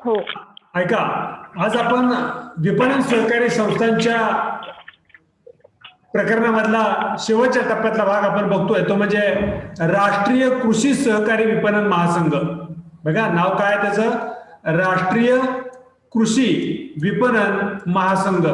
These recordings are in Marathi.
हो. ऐका आज आपण विपणन सहकारी संस्थांच्या प्रकरणामधला शेवटच्या टप्प्यातला भाग आपण बघतोय तो म्हणजे राष्ट्रीय कृषी सहकारी विपणन महासंघ. बघा नाव काय आहे त्याचं? राष्ट्रीय कृषी विपणन महासंघ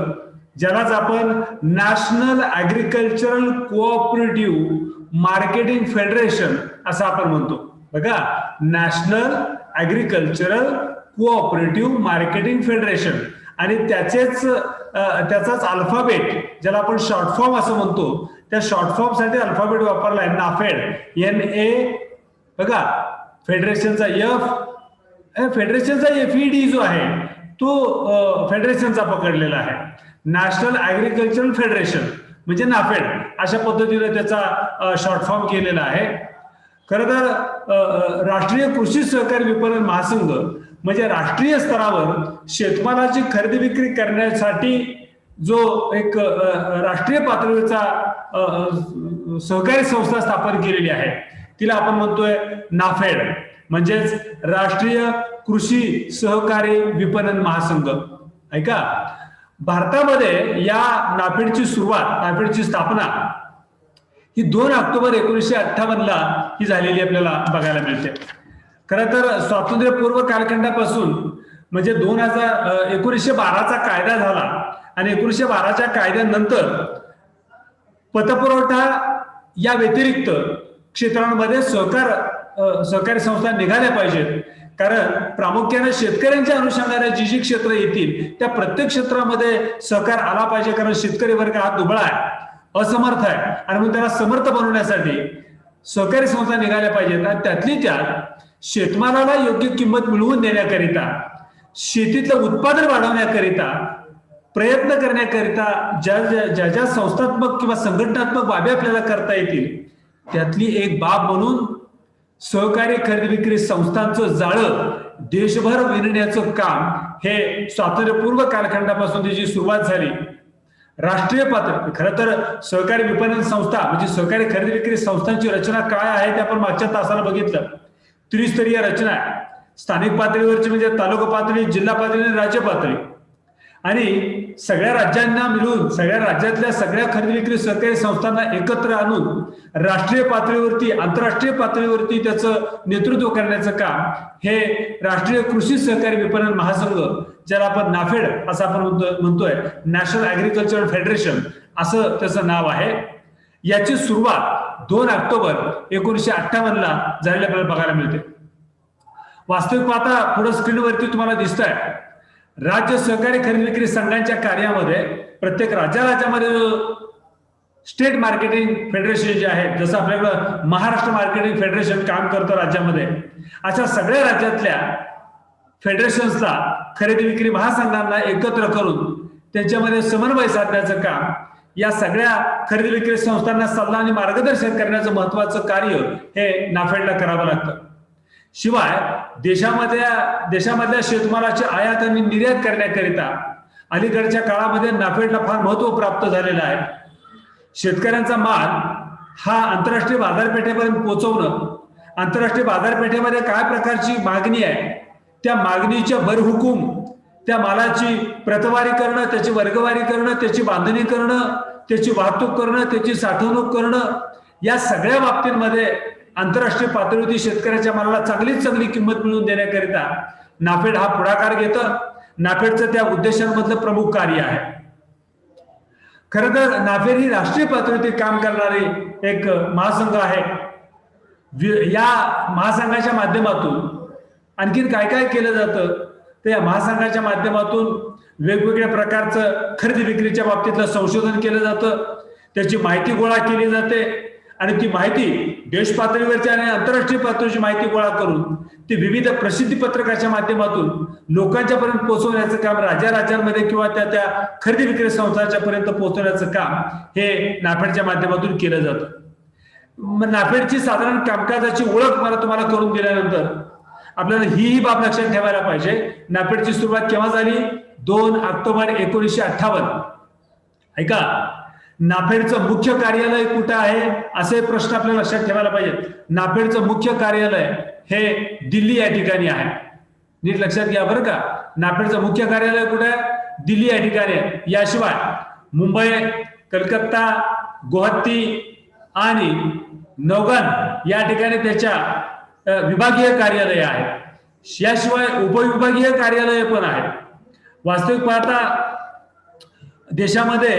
ज्यालाच आपण national agricultural cooperative marketing federation असं आपण म्हणतो. बघा national agricultural cooperative marketing federation आणि त्याचेच त्याचाच अल्फाबेट ज्याला आपण शॉर्ट फॉर्म असं म्हणतो त्या शॉर्ट फॉर्म अल्फाबेट वापरलाय नाफेड एन ए बघा फेडरेशनचा एफ फेडरेशनचा एफ डी जो आहे तो फेडरेशनचा पकडलेला आहे. नॅशनल ऍग्रिकल्चरल फेडरेशन म्हणजे नाफेड अशा पद्धतीने त्याचा शॉर्ट फॉर्म केलेला आहे. खरं तर राष्ट्रीय कृषी सहकारी विपणन महासंघ म्हणजे राष्ट्रीय स्तरावर शेतमालाची खरेदी विक्री करण्यासाठी जो एक राष्ट्रीय पातळीचा सहकारी संस्था स्थापन केलेली आहे तिला आपण म्हणतोय नाफेड म्हणजेच राष्ट्रीय कृषी सहकारी विपणन महासंघ. ऐका? भारतामध्ये या नाफेडची सुरुवात नाफेडची स्थापना ही दोन ऑक्टोबर एकोणीसशे अठ्ठावन्नला ही झालेली आपल्याला बघायला मिळते. खरं तर स्वातंत्र्यपूर्व कालखंडापासून म्हणजे दोन हजार एकोणीसशे बाराचा कायदा झाला आणि एकोणीसशे बाराच्या कायद्यानंतर पतपुरवठा या व्यतिरिक्त क्षेत्रांमध्ये सहकार सहकारी संस्था निघाल्या पाहिजेत. कारण प्रामुख्याने शेतकऱ्यांच्या अनुषंगाने जी जी क्षेत्र येतील त्या प्रत्येक क्षेत्रामध्ये सहकार आला पाहिजे. कारण शेतकरी वर्ग हा दुबळा आहे असमर्थ आहे. आणि म्हणून त्याला समर्थ बनवण्यासाठी सहकारी संस्था निघाल्या पाहिजेत आणि त्यातली त्यात शेतमालाला योग्य किंमत मिळवून देण्याकरिता शेतीतलं उत्पादन वाढवण्याकरिता प्रयत्न करण्याकरिता ज्या ज्या ज्या ज्या संस्थात्मक किंवा संघटनात्मक बाबी आपल्याला करता येतील त्यातली एक बाब म्हणून सहकारी खरेदी विक्री संस्थांचं जाळं देशभर विणण्याचं काम हे स्वातंत्र्यपूर्व कालखंडापासून त्याची सुरुवात झाली राष्ट्रीय पातळी. खरं तर सहकारी विपणन संस्था म्हणजे सहकारी खरेदी विक्री संस्थांची रचना काय आहे ते आपण मागच्या तासाला बघितलं. त्रिस्तरीय रचना. आहे स्थानिक पातळीवरची म्हणजे तालुका पातळी जिल्हा पातळी आणि राज्य पातळी. आणि सगळ्या राज्यांना मिळून सगळ्या राज्यातल्या सगळ्या खरेदी विक्री सहकारी संस्थांना एकत्र आणून राष्ट्रीय पातळीवरती आंतरराष्ट्रीय पातळीवरती त्याचं नेतृत्व करण्याचं काम हे राष्ट्रीय कृषी सहकारी विपणन महासंघ ज्याला आपण नाफेड असं आपण म्हणतो- म्हणतोय नॅशनल ऍग्रिकल्चर फेडरेशन असं त्याचं नाव आहे. याची सुरुवात दोन ऑक्टोबर एकोणीसशे अठ्ठावन्नला झालेली आपल्याला बघायला मिळते. वास्तविक पाहता पुढे स्क्रीनवरती तुम्हाला दिसत आहे राज्य सहकारी खरेदी विक्री संघांच्या कार्यामध्ये प्रत्येक राज्या राज्यामध्ये स्टेट मार्केटिंग फेडरेशन जे आहेत जसं आपल्याकडं महाराष्ट्र मार्केटिंग फेडरेशन काम करतं राज्यामध्ये अशा सगळ्या राज्यातल्या फेडरेशन्सला खरेदी विक्री महासंघांना एकत्र करून त्यांच्यामध्ये समन्वय साधण्याचं काम या सगळ्या खरेदी विक्री संस्थांना सल्ला आणि मार्गदर्शन करण्याचं महत्वाचं कार्य हे नाफेडला करावं लागतं. शिवाय देशामध्ये देशामधल्या शेतमालाची आयात आणि निर्यात करण्याकरिता अलीकडच्या काळामध्ये नाफेडला फार महत्त्व प्राप्त झालेलं आहे. शेतकऱ्यांचा माल हा आंतरराष्ट्रीय बाजारपेठेपर्यंत पोहोचवणं आंतरराष्ट्रीय बाजारपेठेमध्ये काय प्रकारची मागणी आहे त्या मागणीच्या भरहुकूम त्या मालाची प्रतवारी करणं त्याची वर्गवारी करणं त्याची बांधणी करणं त्याची वाहतूक करणं त्याची साठवणूक करणं या सगळ्या बाबतींमध्ये आंतरराष्ट्रीय पातळीवरती शेतकऱ्याच्या मालाला चांगलीच चांगली किंमत मिळवून देण्याकरिता नाफेड हा पुढाकार घेतं. नाफेडचं त्या उद्देशांमधलं प्रमुख कार्य आहे. खरं तर नाफेड ही राष्ट्रीय पातळीवरती काम करणारी एक महासंघ आहे. वि- या महासंघाच्या माध्यमातून आणखीन काय काय केलं जातं तर या महासंघाच्या माध्यमातून वेगवेगळ्या प्रकारचं खरेदी विक्रीच्या बाबतीतलं संशोधन केलं जातं. त्याची माहिती गोळा केली जाते. आणि ती माहिती देश पातळीवरची आणि आंतरराष्ट्रीय पातळीची माहिती गोळा करून ती विविध प्रसिद्धी पत्रकाच्या माध्यमातून लोकांच्या पर्यंत पोहोचवण्याचं काम राज्या राज्यांमध्ये किंवा त्या त्या खरेदी विक्री संस्थांच्या पर्यंत पोहोचवण्याचं काम हे नाफेडच्या माध्यमातून केलं जातं. नाफेडची साधारण कामकाजाची ओळख मला तुम्हाला करून दिल्यानंतर आपल्याला ही ही बाब लक्षात ठेवायला पाहिजे. नाफेडची सुरुवात केव्हा झाली? दोन ऑक्टोबर एकोणीसशे अठ्ठावन्न. ऐका. नाफेडचं मुख्य कार्यालय कुठं आहे? असे प्रश्न आपल्याला लक्षात ठेवायला पाहिजेत. नाफेडचं मुख्य कार्यालय हे दिल्ली या ठिकाणी आहे. नीट लक्षात घ्या बरं का. नाफेडचं मुख्य कार्यालय कुठे आहे? दिल्ली या ठिकाणी आहे. याशिवाय मुंबई कलकत्ता गुवाहाटी आणि नौगन या ठिकाणी त्याच्या विभागीय कार्यालय आहे याशिवाय उपविभागीय कार्यालय पण आहे वास्तविक पाहता देशामध्ये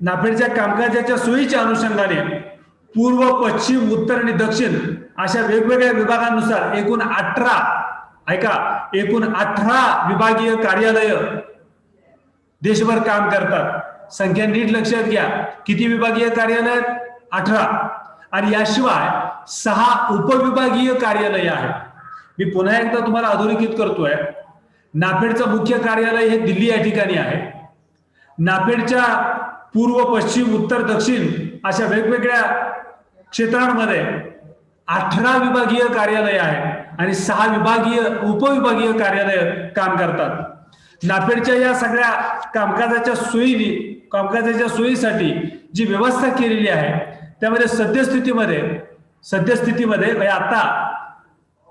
नाफेडच्या कामकाजाच्या सोयीच्या अनुषंगाने पूर्व पश्चिम उत्तर आणि दक्षिण अशा वेगवेगळ्या विभागांनुसार एकूण अठरा ऐका एकूण अठरा विभागीय कार्यालय देशभर काम करतात. संख्या नीट लक्षात घ्या. किती विभागीय कार्यालय आहेत? अठरा. आणि याशिवाय सहा उपविभागीय कार्यालय आहेत. मी पुन्हा एकदा तुम्हाला अधोरेखित करतोय. नाफेडचं मुख्य कार्यालय हे दिल्ली या ठिकाणी आहे. नाफेडच्या पूर्व पश्चिम उत्तर दक्षिण अशा वेगवेगळ्या क्षेत्रांमध्ये अठरा विभागीय कार्यालय आहे आणि सहा विभागीय उपविभागीय कार्यालय काम करतात. नाफेडच्या या सगळ्या कामकाजाच्या सोयीनी कामकाजाच्या सोयीसाठी जी व्यवस्था केलेली आहे त्यामध्ये सद्यस्थितीमध्ये सद्यस्थितीमध्ये म्हणजे आता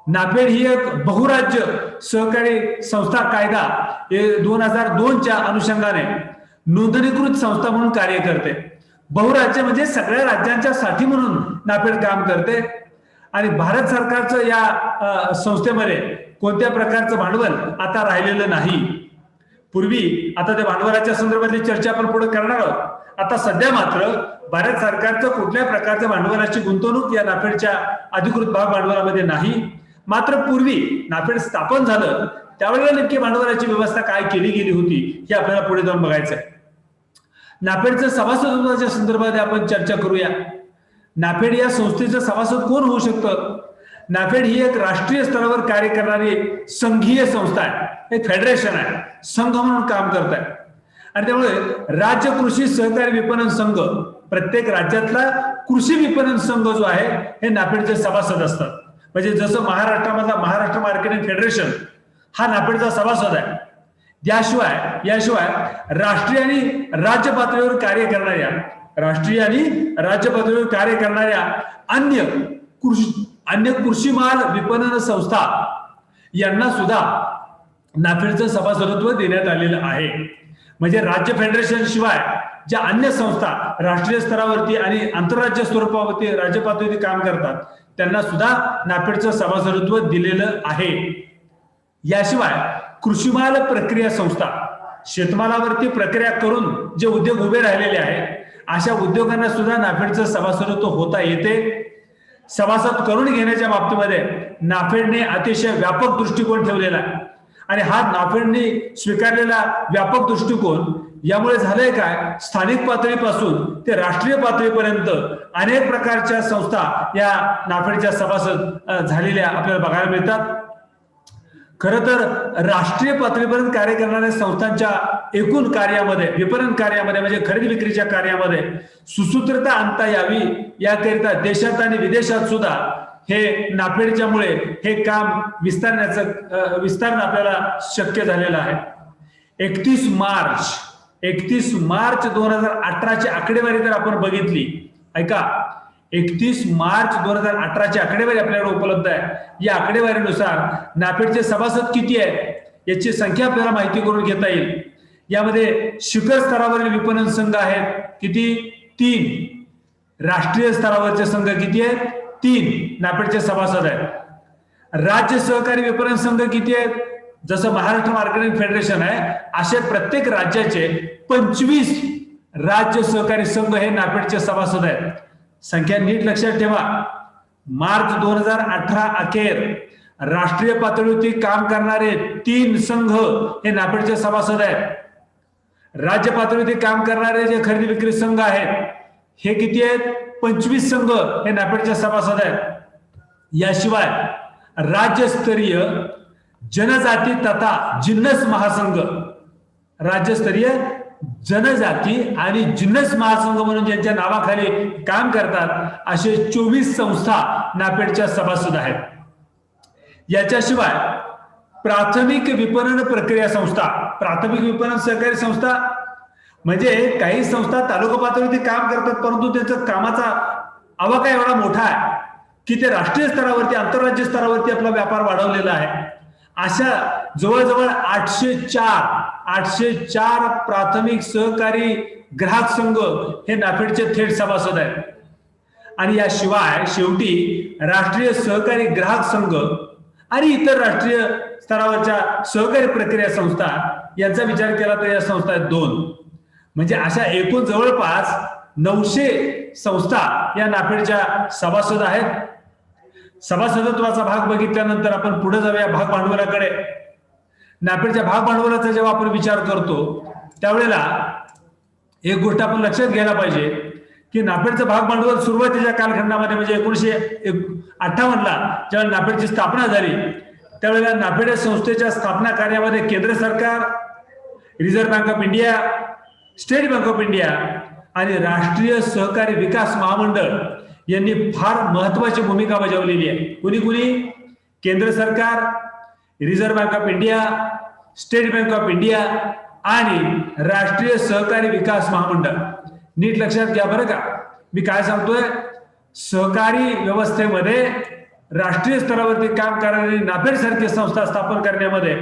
नाफेड ही एक बहुराज्य सहकारी संस्था कायदा दोन हजार दोनच्या अनुषंगाने नोंदणीकृत संस्था म्हणून कार्य करते. बहुराज्य म्हणजे सगळ्या राज्यांच्या साठी म्हणून नाफेड काम करते. आणि भारत सरकारचं या संस्थेमध्ये कोणत्या प्रकारचं भांडवल आता राहिलेलं नाही. पूर्वी आता त्या भांडवलाच्या संदर्भातली चर्चा आपण पुढे करणार आहोत. आता सध्या मात्र भारत सरकारचं कुठल्या प्रकारच्या भांडवलाची गुंतवणूक या नाफेडच्या अधिकृत भाग भांडवलामध्ये नाही. मात्र पूर्वी नाफेड स्थापन झालं त्यावेळेला नेमकी भांडवलाची व्यवस्था काय केली गेली होती हे आपल्याला पुढे जाऊन बघायचं आहे नाफेडचं सभासदत्वाच्या संदर्भात आपण चर्चा करूया. नाफेड या संस्थेचं सभासद कोण होऊ शकतं? नाफेड ही एक राष्ट्रीय स्तरावर कार्य करणारी संघीय संस्था आहे. एक फेडरेशन आहे. संघ म्हणून काम करत आहे आणि त्यामुळे राज्य कृषी सहकारी विपणन संघ प्रत्येक राज्यातला कृषी विपणन संघ जो आहे हे नाफेडचे सभासद असतात. म्हणजे जसं महाराष्ट्रामधला महाराष्ट्र मार्केटिंग फेडरेशन हा नाफेडचा सभासद आहे. याशिवाय याशिवाय राष्ट्रीय आणि राज्य पातळीवर कार्य करणाऱ्या राष्ट्रीय आणि राज्य पातळीवर कार्य करणाऱ्या अन्य कृषी अन्य कृषी माल विपणन संस्था यांना सुद्धा नाफेडचं सभासदत्व देण्यात आलेलं आहे. म्हणजे राज्य फेडरेशन शिवाय ज्या अन्य संस्था राष्ट्रीय स्तरावरती आणि आंतरराज्य स्वरूपावरती राज्य पातळीवरती काम करतात त्यांना सुद्धा नाफेडचं सभासदत्व दिलेलं आहे. याशिवाय कृषीमाल प्रक्रिया संस्था शेतमालावरती प्रक्रिया करून जे उद्योग उभे राहिलेले आहेत अशा उद्योगांना सुद्धा नाफेडचं सभासदत्व होता येते. सभासद करून घेण्याच्या बाबतीमध्ये नाफेडने अतिशय व्यापक दृष्टिकोन ठेवलेला आहे. आणि हा नाफेडने स्वीकारलेला व्यापक दृष्टिकोन यामुळे झालंय काय? स्थानिक पातळीपासून ते राष्ट्रीय पातळीपर्यंत अनेक प्रकारच्या संस्था या नाफेडच्या सभासद झालेल्या आपल्याला बघायला मिळतात. खर तर राष्ट्रीय पातळीपर्यंत कार्य करणाऱ्या संस्थांच्या एकूण कार्यामध्ये विपणन कार्यामध्ये म्हणजे खरेदी विक्रीच्या कार्यामध्ये सुसूत्रता आणता यावी याकरिता देशात आणि विदेशात सुद्धा हे नाफेडच्यामुळे हे काम विस्तारण्याचं विस्तारण आपल्याला शक्य झालेलं आहे. एकतीस मार्च एकतीस मार्च दोन हजार अठराची आकडेवारी जर आपण बघितली ऐका एकतीस मार्च दोन हजार अठराची आकडेवारी आपल्याकडे उपलब्ध आहे. या आकडेवारीनुसार नाफेडचे सभासद किती आहेत याची संख्या आपल्याला माहिती करून घेता येईल. यामध्ये शिखर स्तरावरील विपणन संघ आहेत किती? तीन. राष्ट्रीय स्तरावरचे संघ किती आहेत? तीन. नाफेडचे सभासद आहेत. राज्य सहकारी विपणन संघ किती आहेत? जसं महाराष्ट्र मार्केटिंग फेडरेशन आहे असे प्रत्येक राज्याचे पंचवीस राज्य सहकारी संघ हे नाफेडचे सभासद आहेत. संख्या नीट लक्षात ठेवा. मार्च दोन हजार अठरा अखेर राष्ट्रीय पातळीवरती काम करणारे तीन संघ हे नाफेडचे सभासद आहेत. राज्य पातळीवरती काम करणारे जे खरेदी विक्री संघ आहेत हे किती आहेत? पंचवीस संघ हे नाफेडचे सभासद आहेत. याशिवाय राज्यस्तरीय जनजाती तथा जिन्नस महासंघ राज्यस्तरीय जनजाती आणि जिन्नस महासंघ म्हणून ज्यांच्या नावाखाली काम करतात असे चोवीस संस्था नापेडच्या सभासद आहेत. याच्याशिवाय प्राथमिक विपणन प्रक्रिया संस्था प्राथमिक विपणन सहकारी संस्था म्हणजे काही संस्था तालुका पातळीवरती काम करतात परंतु त्यांचा कामाचा आवाका एवढा मोठा आहे की ते राष्ट्रीय स्तरावरती आंतरराज्य स्तरावरती आपला व्यापार वाढवलेला आहे. अशा जवळजवळ आठशे चार आठशे चार प्राथमिक सहकारी ग्राहक संघ हे नाफेडचे थेट सभासद आहेत. आणि याशिवाय शेवटी राष्ट्रीय सहकारी ग्राहक संघ आणि इतर राष्ट्रीय स्तरावरच्या सहकारी प्रक्रिया संस्था यांचा विचार केला तर या संस्था आहेत दोन. म्हणजे अशा एकूण जवळपास नऊशे संस्था या नाफेडच्या सभासद आहेत. सभासदत्वाचा भाग बघितल्यानंतर आपण पुढे जाऊया भाग भांडवलाकडे. नाफेडच्या भाग भांडवलाचा जेव्हा आपण विचार करतो त्यावेळेला एक गोष्ट आपण लक्षात घ्यायला पाहिजे की नाफेडचं भाग भांडवल सुरुवातीच्या कालखंडामध्ये म्हणजे एकोणीशे अठ्ठावन्नला जेव्हा नाफेडची स्थापना झाली त्यावेळेला नाफेड संस्थेच्या स्थापना कार्यामध्ये केंद्र सरकार Reserve Bank of India State Bank of India आणि राष्ट्रीय सहकारी विकास महामंडळ यांनी फार महत्वाची भूमिका बजावलेली आहे. कुणी कुणी? केंद्र सरकार Reserve Bank of India State Bank of India आणि राष्ट्रीय सहकारी विकास महामंडळ. नीट लक्षात घ्या बरं का. मी काय सांगतोय? सहकारी व्यवस्थेमध्ये राष्ट्रीय स्तरावरती काम करणारी नाफेड सारखी संस्था स्थापन करण्यामध्ये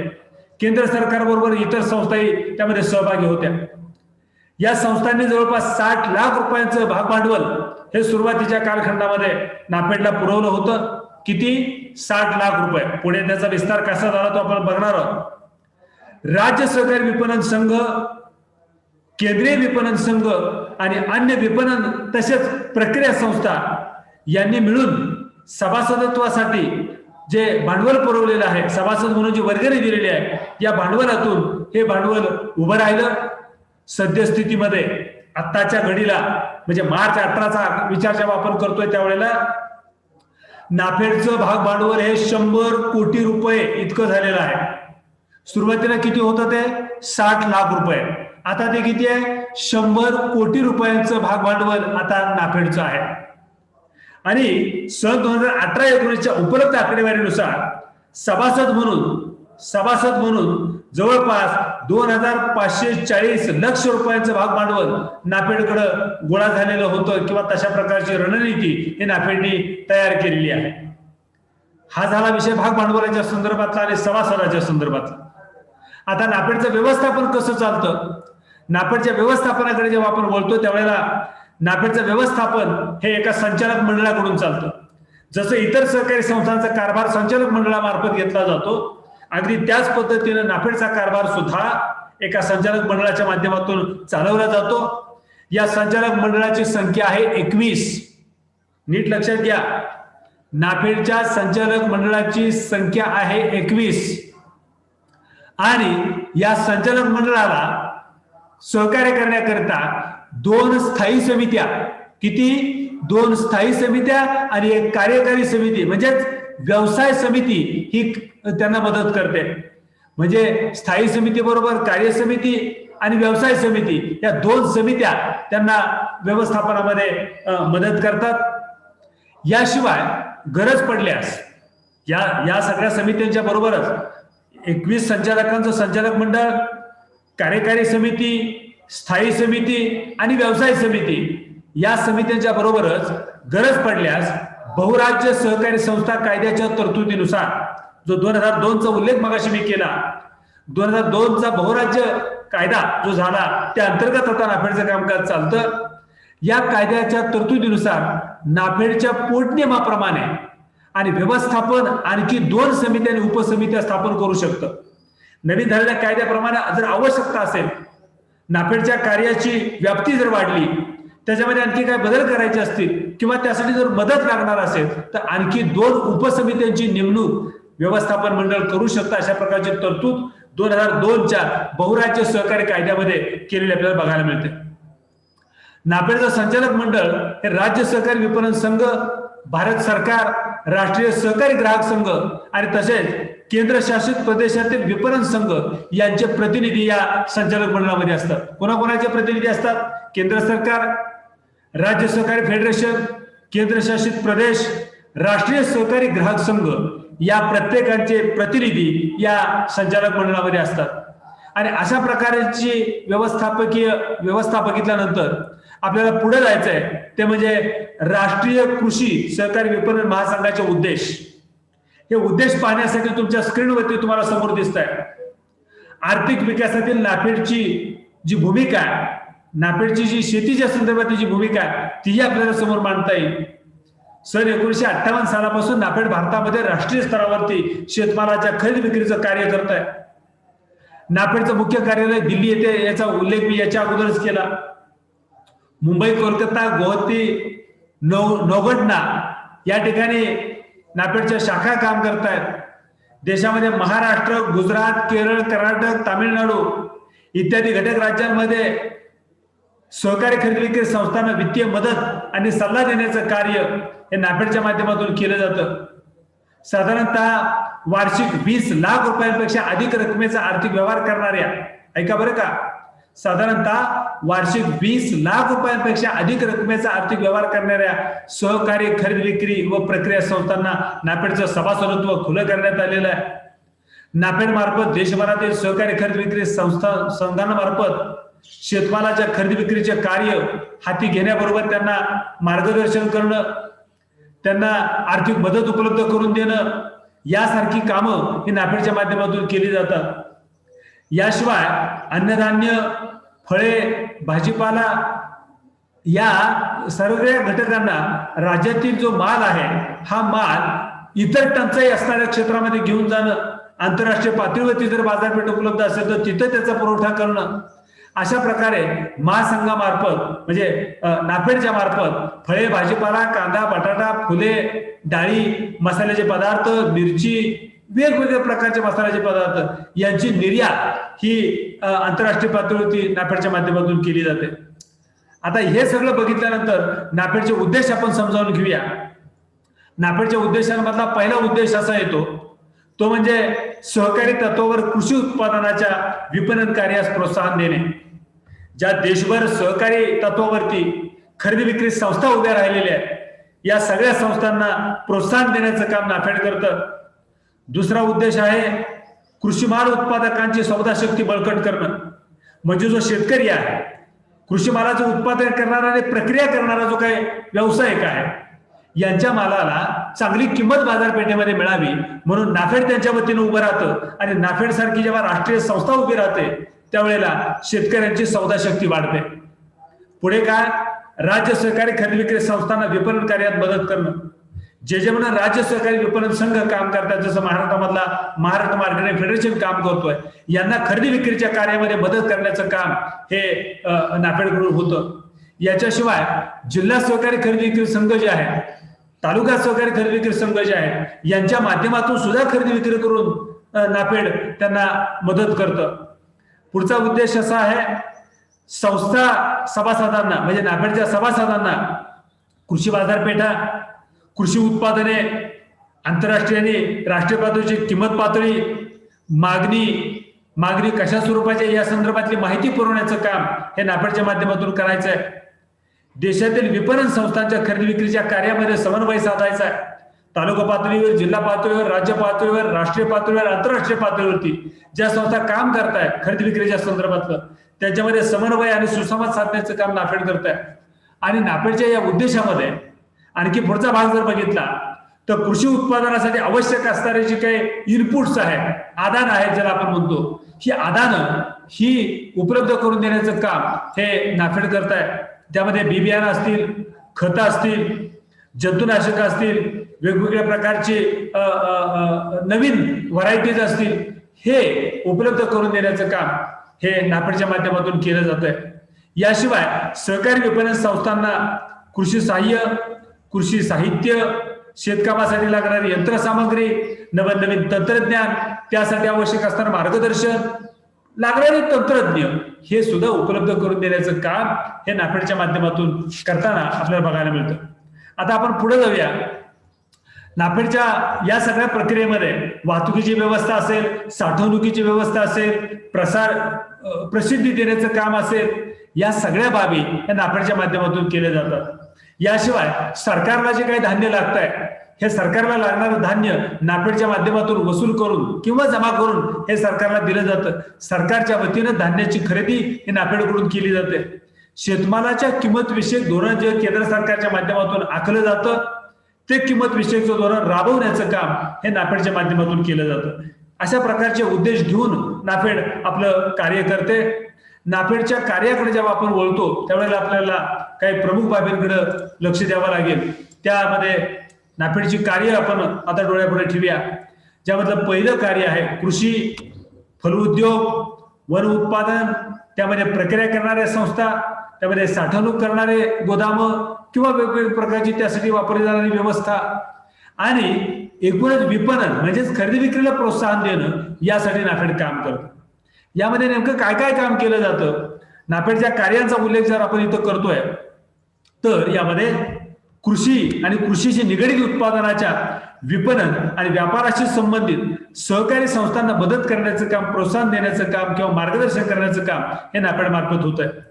केंद्र सरकारबरोबर इतर संस्थाही त्यामध्ये सहभागी होत्या. या संस्थांनी जवळपास साठ लाख रुपयांचं भागभांडवल हे सुरुवातीच्या कालखंडामध्ये नाफेडला पुरवलं होतं. किती? साठ लाख रुपये. पुढे त्याचा विस्तार कसा झाला तो आपण बघणार आहोत. राज्य सहकारी विपणन संघ केंद्रीय विपणन संघ आणि अन्य विपणन तसेच प्रक्रिया संस्था यांनी मिळून सभासदत्वासाठी जे भांडवल पुरवलेलं आहे सभासद म्हणून जी वर्गणी दिलेली आहे या भांडवलातून हे भांडवल उभं राहिलं. सद्यस्थितीमध्ये आत्ताच्या घडीला म्हणजे मार्च अठराचा विचार जेव्हा आपण करतोय त्यावेळेला नाफेडचं भाग भांडवल हे शंभर कोटी रुपये इतकं झालेलं आहे. सुरुवातीला किती होतं ते? साठ लाख रुपये. आता ते किती आहे? शंभर कोटी रुपयांचं भाग भांडवल आता नाफेडचं आहे. आणि सन दोन हजार अठरा एकोणीसच्या उपलब्ध आकडेवारीनुसार सभासद म्हणून सभासद म्हणून जवळपास दोन हजार पाचशे चाळीस लक्ष रुपयांचं भाग भांडवल नाफेडकडं गोळा झालेलं होतं किंवा तशा प्रकारची रणनीती हे नाफेडनी तयार केलेली आहे. हा झाला विषय भाग भांडवलाच्या संदर्भातला आणि सभासदाच्या संदर्भातला. आता नाफेडचं व्यवस्थापन कसं चालतं? नाफेडच्या व्यवस्थापनाकडे जेव्हा आपण बोलतो त्यावेळेला नाफेडचं व्यवस्थापन हे एका संचालक मंडळाकडून चालतं. जसं इतर सहकारी संस्थांचा कारभार संचालक मंडळामार्फत घेतला जातो अगदी त्याच पद्धतीनं नाफेडचा कारभार सुद्धा एका संचालक मंडळाच्या माध्यमातून चालवला जातो. या संचालक मंडळाची संख्या आहे एकवीस. नीट लक्षात घ्या. नाफेडच्या संचालक मंडळाची संख्या आहे एकवीस. आणि या संचालक मंडळाला सहकार्य करण्याकरिता दोन स्थायी समित्या. किती? दोन स्थायी समित्या आणि एक कार्यकारी समिती. म्हणजेच व्यवसाय समिती ही त्यांना मदत करते. म्हणजे स्थायी समिती बरोबर कार्य समिती आणि व्यवसाय समिती या दोन समित्या त्यांना व्यवस्थापनामध्ये मदत करतात. याशिवाय गरज पडल्यास या या सगळ्या समित्यांच्या बरोबरच एकवीस संचालकांचं संचालक मंडळ कार्यकारी समिती स्थायी समिती आणि व्यवसाय समिती या समित्यांच्या बरोबरच गरज पडल्यास बहुराज्य सहकारी संस्था कायद्याच्या तरतुदीनुसार जो दोन हजार दोनचा उल्लेख मगाशी मी केला दोन हजार दोनचा बहुराज्य कायदा जो झाला त्या अंतर्गत आता नाफेडचं कामकाज चालतं. या कायद्याच्या तरतुदीनुसार नाफेडच्या पोटनियमाप्रमाणे आणि व्यवस्थापन आणखी दोन समित्या आणि उपसमित्या स्थापन करू शकतं. नवीन झालेल्या कायद्याप्रमाणे जर आवश्यकता असेल नाफेडच्या कार्याची व्याप्ती जर वाढली त्याच्यामध्ये आणखी काय बदल करायचे असतील किंवा त्यासाठी जर मदत लागणार असेल तर आणखी दोन उपसमित्यांची नेमणूक व्यवस्थापन मंडळ करू शकतं अशा प्रकारची तरतूद दोन हजार दोनच्या बहुराज्य सहकारी कायद्यामध्ये केलेली आपल्याला बघायला मिळते. नाफेडचं संचालक मंडळ हे राज्य सहकारी विपणन संघ भारत सरकार राष्ट्रीय सहकारी ग्राहक संघ आणि तसेच केंद्रशासित प्रदेशातील विपणन संघ यांचे प्रतिनिधी या संचालक मंडळामध्ये असतात. कोणाकोणाचे प्रतिनिधी असतात? केंद्र सरकार राज्य सहकारी फेडरेशन केंद्रशासित प्रदेश राष्ट्रीय सहकारी ग्राहक संघ या प्रत्येकांचे प्रतिनिधी या संचालक मंडळामध्ये असतात. आणि अशा प्रकारची व्यवस्थापकीय व्यवस्था बघितल्यानंतर आपल्याला पुढे जायचं आहे ते म्हणजे राष्ट्रीय कृषी सहकारी विपणन महासंघाचे उद्देश. हे उद्देश पाहण्यासाठी तुमच्या स्क्रीनवरती तुम्हाला समोर दिसत आहे आर्थिक विकासातील नाफेडची जी भूमिका आहे नाफेडची जी शेतीच्या संदर्भातली जी भूमिका आहे तीही आपल्याला समोर मांडता येईल. सन एकोणीशे अठ्ठावन्न सालापासून नाफेड भारतामध्ये राष्ट्रीय स्तरावरती शेतमालाच्या खरेदी विक्रीचं कार्य करत आहे नाफेडचं मुख्य कार्यालय दिल्ली येथे याचा उल्लेख मी याच्या अगोदरच केला. मुंबई कोलकाता गुवाहाटी नौ नौगडना या ठिकाणी नाफेडच्या शाखा काम करतायत. देशामध्ये महाराष्ट्र गुजरात केरळ कर्नाटक तामिळनाडू इत्यादी घटक राज्यांमध्ये सहकारी खरेदी विक्री संस्थांना वित्तीय मदत आणि सल्ला देण्याचं कार्य हे नाफेडच्या माध्यमातून केलं जातं. साधारणतः वार्षिक वीस लाख रुपयांपेक्षा अधिक रकमेचा आर्थिक व्यवहार करणाऱ्या ऐका बरं का? साधारणतः वार्षिक वीस लाख रुपयांपेक्षा अधिक रकमेचा आर्थिक व्यवहार करणाऱ्या सहकारी खरेदी विक्री व प्रक्रिया संस्थांना नाफेडचं सभासदत्व खुलं करण्यात आलेलं आहे. नाफेड मार्फत देशभरातील सहकारी खरेदी विक्री संस्था संघांमार्फत शेतमालाच्या खरेदी विक्रीचे कार्य हाती घेण्याबरोबर त्यांना मार्गदर्शन करणं त्यांना आर्थिक मदत उपलब्ध करून देणं यासारखी कामं ही नाफेडच्या माध्यमातून केली जातात. याशिवाय अन्नधान्य फळे भाजीपाला या सर्व घटकांना राज्यातील जो माल आहे हा माल इतर टंचाई असणाऱ्या क्षेत्रामध्ये घेऊन जाणं आंतरराष्ट्रीय पातळीवरती जर बाजारपेठ उपलब्ध असेल तर तिथं त्याचा पुरवठा करणं अशा प्रकारे महासंघामार्फत म्हणजे नाफेडच्या मार्फत फळे भाजीपाला कांदा बटाटा फुले डाळी मसाल्याचे पदार्थ मिरची वेगवेगळ्या प्रकारचे मसाल्याचे पदार्थ यांची निर्यात ही आंतरराष्ट्रीय पातळीवरती नाफेडच्या माध्यमातून केली जाते. आता हे सगळं बघितल्यानंतर नाफेडचे उद्देश आपण समजावून घेऊया. नाफेडच्या उद्देशांमधला पहिला उद्देश असा येतो तो म्हणजे सहकारी तत्वावर कृषी उत्पादनाच्या विपणन कार्यास प्रोत्साहन देणे. ज्या देशभर सहकारी तत्वावरती खरेदी विक्री संस्था उभ्या राहिलेल्या आहेत या सगळ्या संस्थांना प्रोत्साहन देण्याचं काम नाफेड करतं. दुसरा उद्देश आहे कृषी माल उत्पादकांची सौदाशक्ती बळकट करणं. म्हणजे जो शेतकरी आहे कृषी मालाचं उत्पादन करणारा आणि प्रक्रिया करणारा जो काही व्यावसायिक आहे यांच्या मालाला चांगली किंमत बाजारपेठेमध्ये मिळावी म्हणून नाफेड त्यांच्या वतीनं उभं राहतं. आणि नाफेड सारखी जेव्हा राष्ट्रीय संस्था उभी राहते त्यावेळेला शेतकऱ्यांची सौदा शक्ती वाढते. पुढे काय? राज्य सहकारी खरेदी विक्री संस्थांना विपणन कार्यात मदत करणं. जे जे म्हणून राज्य सहकारी विपणन संघ काम करतात जसं महाराष्ट्रामधला महाराष्ट्र मार्केटिंग फेडरेशन काम करतोय यांना खरेदी विक्रीच्या कार्यामध्ये मदत करण्याचं काम हे नाफेडकडून होतं. याच्याशिवाय जिल्हा सहकारी खरेदी विक्री संघ जे आहे तालुका सहकारी खरेदी विक्री संघ जे आहे यांच्या माध्यमातून सुद्धा खरेदी विक्री करून नाफेड त्यांना मदत करतं. पुढचा उद्देश असा आहे संस्था सभासदांना म्हणजे नाफेडच्या सभासदांना कृषी बाजारपेठा कृषी उत्पादने आंतरराष्ट्रीय आणि राष्ट्रीय पातळीची किंमत पातळी मागणी मागणी कशा स्वरूपाची या संदर्भातली माहिती पुरवण्याचं काम हे नाफेडच्या माध्यमातून करायचं आहे देशातील विपणन संस्थांच्या खरेदी विक्रीच्या कार्यामध्ये समन्वय साधायचा आहे. तालुका पातळीवर जिल्हा पातळीवर राज्य पातळीवर राष्ट्रीय पातळीवर आंतरराष्ट्रीय पातळीवरती ज्या संस्था काम करतायत खरेदी विक्रीच्या संदर्भातलं त्यांच्यामध्ये समन्वय आणि सुसंवाद साधण्याचं काम नाफेड करत आणि नाफेडच्या या उद्देशामध्ये आणखी पुढचा भाग जर बघितला तर कृषी उत्पादनासाठी आवश्यक असणारे जे काही इनपुट्स आहेत आदान आहेत ज्याला आपण म्हणतो ही आदानं ही उपलब्ध करून देण्याचं काम हे नाफेड करत त्यामध्ये त्यामध्ये बिबियाणं असतील खतं असतील जंतुनाशक असतील वेगवेगळ्या प्रकारचे नवीन व्हरायटीज असतील हे उपलब्ध करून देण्याचं काम हे नाफेडच्या माध्यमातून केलं जात आहे याशिवाय सहकारी विपणन संस्थांना कृषी सहाय्य कृषी साहित्य शेतकामासाठी लागणारी यंत्रसामग्री नवनवीन तंत्रज्ञान त्यासाठी आवश्यक असणारं मार्गदर्शन लागणारे तंत्रज्ञ हे सुद्धा उपलब्ध करून देण्याचं काम हे नाफेडच्या माध्यमातून करताना आपल्याला बघायला मिळतं. आता आपण पुढे जाऊया. नाफेडच्या या सगळ्या प्रक्रियेमध्ये वाहतुकीची व्यवस्था असेल साठवणुकीची व्यवस्था असेल प्रसार प्रसिद्धी देण्याचं काम असेल या सगळ्या बाबी या नाफेडच्या माध्यमातून केल्या जातात. याशिवाय सरकारला जे काही धान्य लागत आहे हे सरकारला लागणारं धान्य नाफेडच्या माध्यमातून वसूल करून किंवा जमा करून हे सरकारला दिलं जातं. सरकारच्या वतीनं धान्याची खरेदी हे नाफेडकडून केली जाते. शेतमालाच्या किंमत विषयक धोरण जे केंद्र सरकारच्या माध्यमातून आखलं जातं ते किंमत विषयकचं धोरण राबवण्याचं काम हे नाफेडच्या माध्यमातून केलं जातं. अशा प्रकारचे उद्देश घेऊन नाफेड आपलं कार्य करते. नाफेडच्या कार्याकडे जेव्हा आपण वळतो त्यावेळेला आपल्याला काही प्रमुख बाबींकडे लक्ष द्यावं लागेल. त्यामध्ये नाफेडची कार्य आपण आता डोळ्यापुढे ठेवूया. ज्यामधलं पहिलं कार्य आहे कृषी फलउद्योग वन उत्पादन त्यामध्ये प्रक्रिया करणाऱ्या संस्था त्यामध्ये साठवणूक करणारे गोदाम किंवा वेगवेगळ्या प्रकारची त्यासाठी वापरली जाणारी व्यवस्था. आणि एकूणच विपणन म्हणजेच खरेदी विक्रीला प्रोत्साहन देणं यासाठी नाफेड काम करतं. यामध्ये नेमकं काय काय काम केलं जातं? नाफेडच्या कार्यांचा उल्लेख जर आपण इथं करतोय तर यामध्ये कृषी आणि कृषीशी निगडीत उत्पादनाच्या विपणन आणि व्यापाराशी संबंधित सहकारी संस्थांना मदत करण्याचं काम प्रोत्साहन देण्याचं काम किंवा मार्गदर्शन करण्याचं काम हे नाफेड मार्फत होत आहे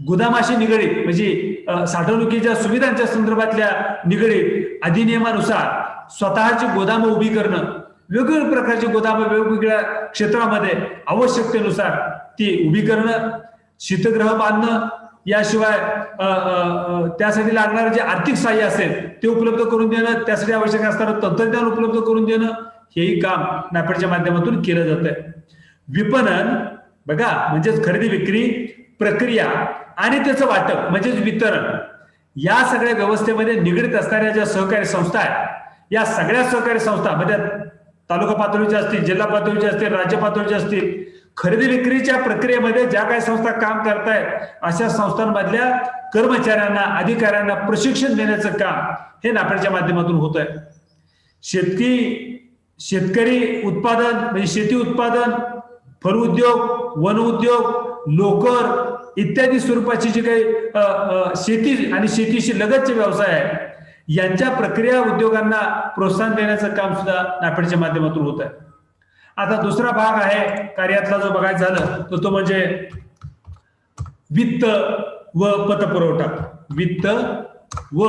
गोदामाशी निगडीत म्हणजे साठवणुकीच्या सुविधांच्या संदर्भातल्या निगडीत अधिनियमानुसार स्वतःची गोदाम उभी करणं वेगवेगळ्या प्रकारची गोदाम वेगवेगळ्या क्षेत्रामध्ये आवश्यकतेनुसार ती उभी करणं शीतगृह बांधणं याशिवाय त्यासाठी लागणारं जे आर्थिक सहाय्य असेल ते उपलब्ध करून देणं त्यासाठी आवश्यक असणारं तंत्रज्ञान उपलब्ध करून देणं हेही काम नाफेडच्या माध्यमातून केलं जात आहे विपणन बघा म्हणजेच खरेदी विक्री प्रक्रिया आणि त्याचं वाटप म्हणजेच वितरण या सगळ्या व्यवस्थेमध्ये निगडीत असणाऱ्या ज्या सहकारी संस्था आहेत या सगळ्या सहकारी संस्था म्हणजे तालुका पातळीच्या असतील जिल्हा पातळीच्या असतील राज्य पातळीच्या असतील खरेदी विक्रीच्या प्रक्रियेमध्ये ज्या काही संस्था काम करतायत अशा संस्थांमधल्या कर्मचाऱ्यांना अधिकाऱ्यांना प्रशिक्षण देण्याचं काम हे नाफेडच्या माध्यमातून होत आहे शेतकी शेतकरी उत्पादन म्हणजे शेती उत्पादन फलउद्योग वन उद्योग लोकर इत्यादी स्वरूपाची जी काही शेती आणि शेतीशी लगतचे व्यवसाय आहे यांच्या प्रक्रिया उद्योगांना प्रोत्साहन देण्याचं काम सुद्धा नाफेडच्या माध्यमातून होत आहे आता दुसरा भाग आहे कार्यातला जो बघायचा झालं तर तो म्हणजे वित्त व पतपुरवठा. वित्त व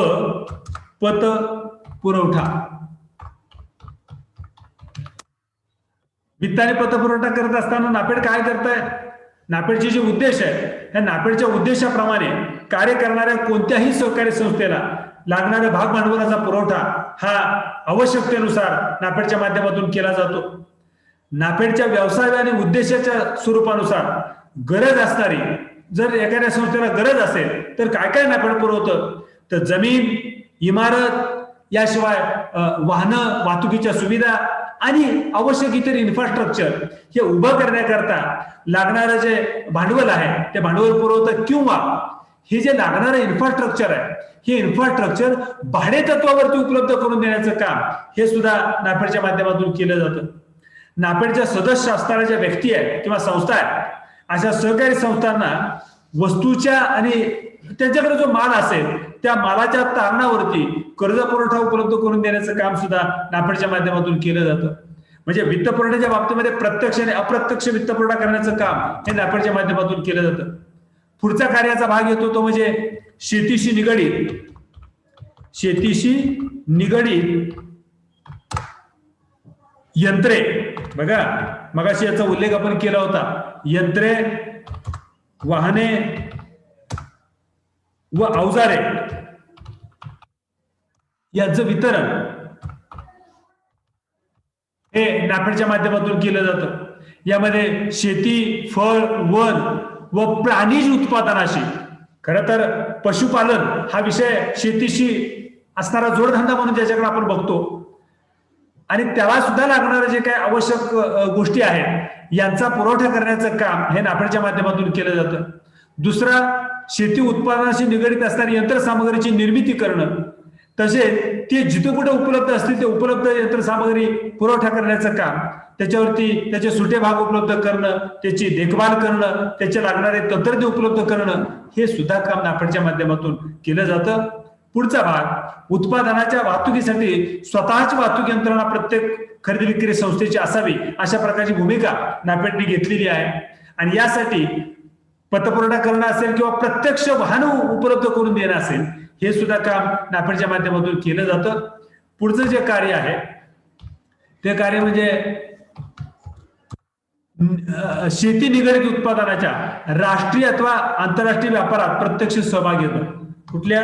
पत पुरवठा वित्त आणि पतपुरवठा करत असताना नाफेड काय करताय? नापेडचे जे उद्देश आहे त्या नापेडच्या उद्देशाप्रमाणे कार्य करणाऱ्या कोणत्याही सहकारी संस्थेला लागणाऱ्या भाग भांडवलाचा पुरवठा हा आवश्यकतेनुसार नापेडच्या माध्यमातून केला जातो. नापेडच्या व्यवसाय आणि उद्देशाच्या स्वरूपानुसार गरज असणारी जर एखाद्या संस्थेला गरज असेल तर काय काय नापेड पुरवतं? तर जमीन इमारत याशिवाय वाहनं वाहतुकीच्या सुविधा आणि आवश्यक इतर इन्फ्रास्ट्रक्चर हे उभं करण्याकरता लागणारं जे भांडवल आहे ते भांडवल पुरवतं किंवा हे जे लागणारं इन्फ्रास्ट्रक्चर आहे हे इन्फ्रास्ट्रक्चर भाडे तत्वावरती उपलब्ध करून देण्याचं काम हे सुद्धा नाफेडच्या माध्यमातून केलं जातं. नाफेडच्या सदस्य असणाऱ्या ज्या व्यक्ती आहेत किंवा संस्था आहेत अशा सहकारी संस्थांना वस्तूच्या आणि त्यांच्याकडे जो माल असेल त्या मालाच्या तारणावरती कर्ज पुरवठा उपलब्ध करून देण्याचं काम सुद्धा नाफेडच्या माध्यमातून केलं जातं. म्हणजे वित्त पुरवठ्याच्या बाबतीमध्ये प्रत्यक्ष आणि अप्रत्यक्ष वित्त पुरवठा करण्याचं काम हे नाफेडच्या माध्यमातून केलं जातं. पुढचा कार्याचा भाग येतो तो म्हणजे शेतीशी निगडीत. शेतीशी निगडीत यंत्रे. बघा मगाशी याचा उल्लेख आपण केला होता. यंत्रे वाहने व अवजारे याचं वितरण हे नाफेडच्या माध्यमातून केलं जातं. यामध्ये शेती फळ वन व प्राणीज उत्पादनाशी. खर तर पशुपालन हा विषय शेतीशी असणारा जोडधंदा म्हणून ज्याच्याकडे आपण बघतो आणि त्याला सुद्धा लागणारे जे काही आवश्यक गोष्टी आहेत यांचा पुरवठा करण्याचं काम हे नाफेडच्या माध्यमातून केलं जातं. दुसरा शेती उत्पादनाशी निगडीत असणारी यंत्रसामग्रीची निर्मिती करणं. तसेच ते जिथे कुठे उपलब्ध असतील ते उपलब्ध यंत्रसामग्री पुरवठा करण्याचं काम. त्याच्यावरती त्याचे सुटे भाग उपलब्ध करणं त्याची देखभाल करणं त्याचे लागणारे तंत्रज्ञ उपलब्ध करणं हे सुद्धा काम नाफेडच्या माध्यमातून केलं जातं. पुढचा भाग उत्पादनाच्या वाहतुकीसाठी स्वतःच वाहतूक यंत्रणा प्रत्येक खरेदी विक्री संस्थेची असावी अशा प्रकारची भूमिका नाफेडने घेतलेली आहे. आणि यासाठी पतपुरवठा करणं असेल किंवा प्रत्यक्ष वाहन उपलब्ध करून देणं असेल हे सुद्धा काम नापेडच्या माध्यमातून केलं जातं. पुढचं जे कार्य आहे ते कार्य म्हणजे शेती निगडित उत्पादनाच्या राष्ट्रीय अथवा आंतरराष्ट्रीय व्यापारात प्रत्यक्ष सहभाग घेणं कुठल्या?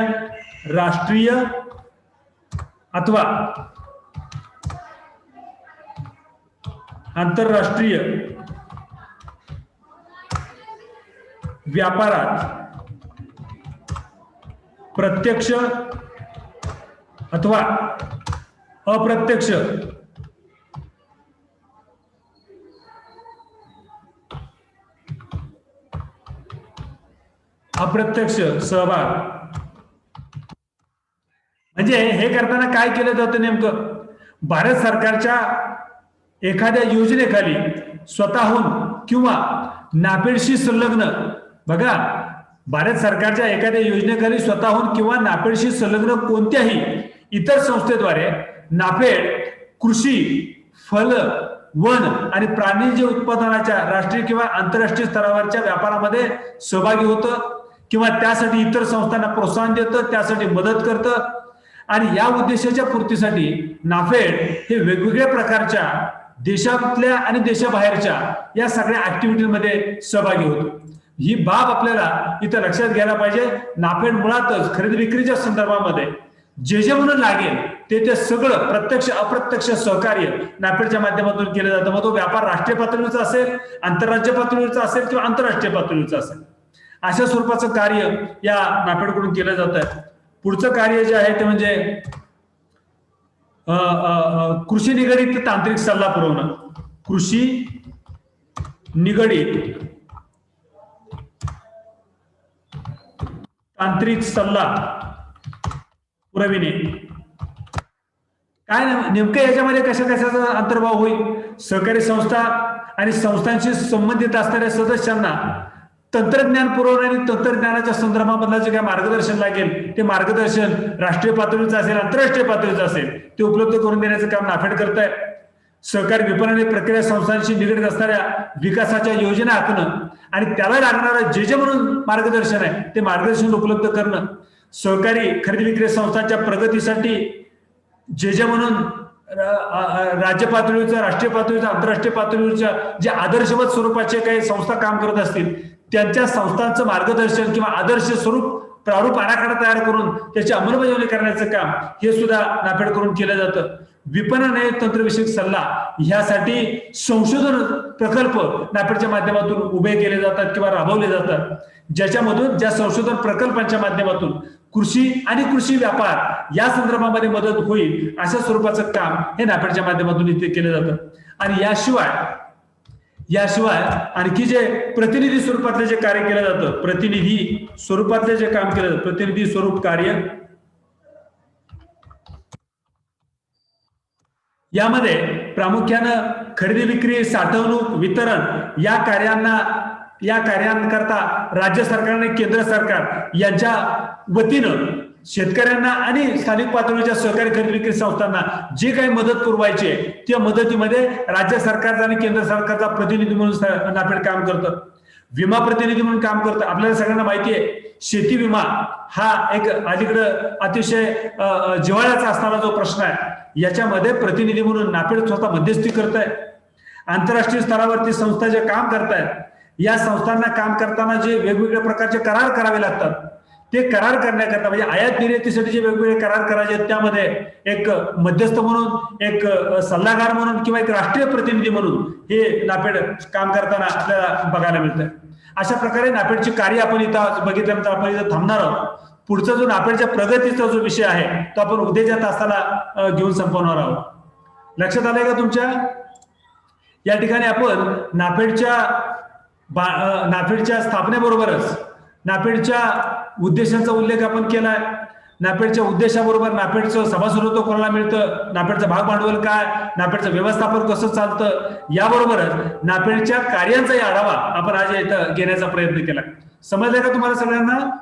राष्ट्रीय अथवा आंतरराष्ट्रीय व्यापारात प्रत्यक्ष अथवा अप्रत्यक्ष अप्रत्यक्ष सहभाग म्हणजे हे करताना काय केलं जातं नेमकं? भारत सरकारच्या एखाद्या योजनेखाली स्वतःहून किंवा नापेडशी संलग्न बघा भारत सरकारच्या एखाद्या योजनेखाली स्वतःहून किंवा नापेडशी संलग्न कोणत्याही इतर संस्थेद्वारे नाफेड कृषी फल वन आणि प्राणी उत्पादनाच्या राष्ट्रीय किंवा आंतरराष्ट्रीय स्तरावरच्या व्यापारामध्ये सहभागी होतं किंवा त्यासाठी इतर संस्थांना प्रोत्साहन देतं त्यासाठी मदत करतं आणि या उद्देशाच्या पूर्तीसाठी नाफेड हे वेगवेगळ्या प्रकारच्या देशातल्या आणि देशाबाहेरच्या या सगळ्या ऍक्टिव्हिटीमध्ये सहभागी होतो. ही बाब आपल्याला इथं लक्षात घ्यायला पाहिजे. नाफेड मुळातच खरेदी विक्रीच्या संदर्भामध्ये जे जे म्हणून लागेल ते ते सगळं प्रत्यक्ष अप्रत्यक्ष सहकार्य नाफेडच्या माध्यमातून केलं जातं. मग तो व्यापार राष्ट्रीय पातळीवरचा असेल आंतरराज्य पातळीचा असेल किंवा आंतरराष्ट्रीय पातळीचा असेल. अशा स्वरूपाचं कार्य या नाफेडकडून केलं जात. आहे पुढचं कार्य जे आहे ते म्हणजे कृषी निगडीत तांत्रिक सल्ला पुरवणं. कृषी निगडीत तांत्रिक सल्ला पुरविणे. काय नेमकं याच्यामध्ये कशा कशाचा अंतर्भाव होईल? सहकारी संस्था आणि संस्थांशी संबंधित असणाऱ्या सदस्यांना तंत्रज्ञान पुरवणे आणि तंत्रज्ञानाच्या संदर्भामधलं जे काय मार्गदर्शन लागेल ते मार्गदर्शन राष्ट्रीय पातळीचं असेल आंतरराष्ट्रीय पातळीचं असेल ते उपलब्ध करून देण्याचं काम नाफेड करत आहे सहकारी विपणन आणि प्रक्रिया संस्थांशी निगडीत असणाऱ्या विकासाच्या योजना आखणं आणि त्याला लागणारं जे जे म्हणून मार्गदर्शन आहे ते मार्गदर्शन उपलब्ध करणं. सहकारी खरेदी विक्री संस्थांच्या प्रगतीसाठी जे जे म्हणून राज्य पातळीवरच्या राष्ट्रीय पातळीवरच्या आंतरराष्ट्रीय पातळीवरच्या जे आदर्शवत स्वरूपाचे काही संस्था काम करत असतील त्यांच्या संस्थांचं मार्गदर्शन किंवा आदर्श स्वरूप प्रारूप आराखडा तयार करून त्याची अंमलबजावणी करण्याचं काम हे सुद्धा नाफेड करून केलं जातं. विपणन आयोग तंत्रविषयक सल्ला ह्यासाठी संशोधन प्रकल्प नाफेडच्या माध्यमातून उभे केले जातात किंवा राबवले जातात. ज्याच्यामधून ज्या संशोधन प्रकल्पांच्या माध्यमातून कृषी आणि कृषी व्यापार या संदर्भामध्ये मदत होईल अशा स्वरूपाचं काम हे नाफेडच्या माध्यमातून इथे केलं जातं. आणि याशिवाय याशिवाय आणखी जे प्रतिनिधी स्वरूपातले जे कार्य केलं जातं प्रतिनिधी स्वरूपातले जे काम केलं जातं प्रतिनिधी स्वरूप कार्य यामध्ये प्रामुख्यानं खरेदी विक्री साठवणूक वितरण या कार्यांना या कार्यांकरता राज्य सरकार आणि केंद्र सरकार यांच्या वतीनं शेतकऱ्यांना आणि स्थानिक पातळीच्या सहकारी खरेदी विक्री संस्थांना जे काही मदत पुरवायची आहे त्या मदतीमध्ये राज्य सरकारचा आणि केंद्र सरकारचा प्रतिनिधी म्हणून नाफेड काम करतं. विमा प्रतिनिधी म्हणून काम करतं. आपल्याला सगळ्यांना माहिती आहे शेती विमा हा एक अलीकडं अतिशय जिव्हाळ्याचा असणारा जो प्रश्न आहे याच्यामध्ये प्रतिनिधी म्हणून नाफेड स्वतः मध्यस्थी करत आहे आंतरराष्ट्रीय स्तरावरती संस्था जे काम करतायत या संस्थांना काम करताना जे वेगवेगळ्या प्रकारचे करार करावे लागतात. ते करार करण्याकरता म्हणजे आयात निर्यातीसाठी जे वेगवेगळे करार करायचे आहेत त्यामध्ये. एक मध्यस्थ म्हणून एक सल्लागार म्हणून किंवा एक राष्ट्रीय प्रतिनिधी म्हणून हे नापेड काम करताना आपल्याला बघायला मिळतं अशा प्रकारे नापेडची कार्य आपण इथं बघितल्यानंतर आपण इथं थांबणार आहोत. पुढचा जो नापेडच्या प्रगतीचा जो विषय आहे तो आपण उद्याच्या तासाला घेऊन संपवणार आहोत. लक्षात आलंय का तुमच्या? या ठिकाणी आपण नापेडच्या बा- नाफेडच्या स्थापनेबरोबरच नाफेडच्या उद्देशांचा उल्लेख आपण केलाय. नापेडच्या उद्देशाबरोबर नापेडचं सभासदत्व कोणाला मिळतं? नापेडचं भाग भांडवल काय? नापेडचं व्यवस्थापन कसं चालतं? याबरोबरच नापेडच्या कार्यांचाही आढावा आपण आज इथं घेण्याचा प्रयत्न केला. समजलं का तुम्हाला सगळ्यांना?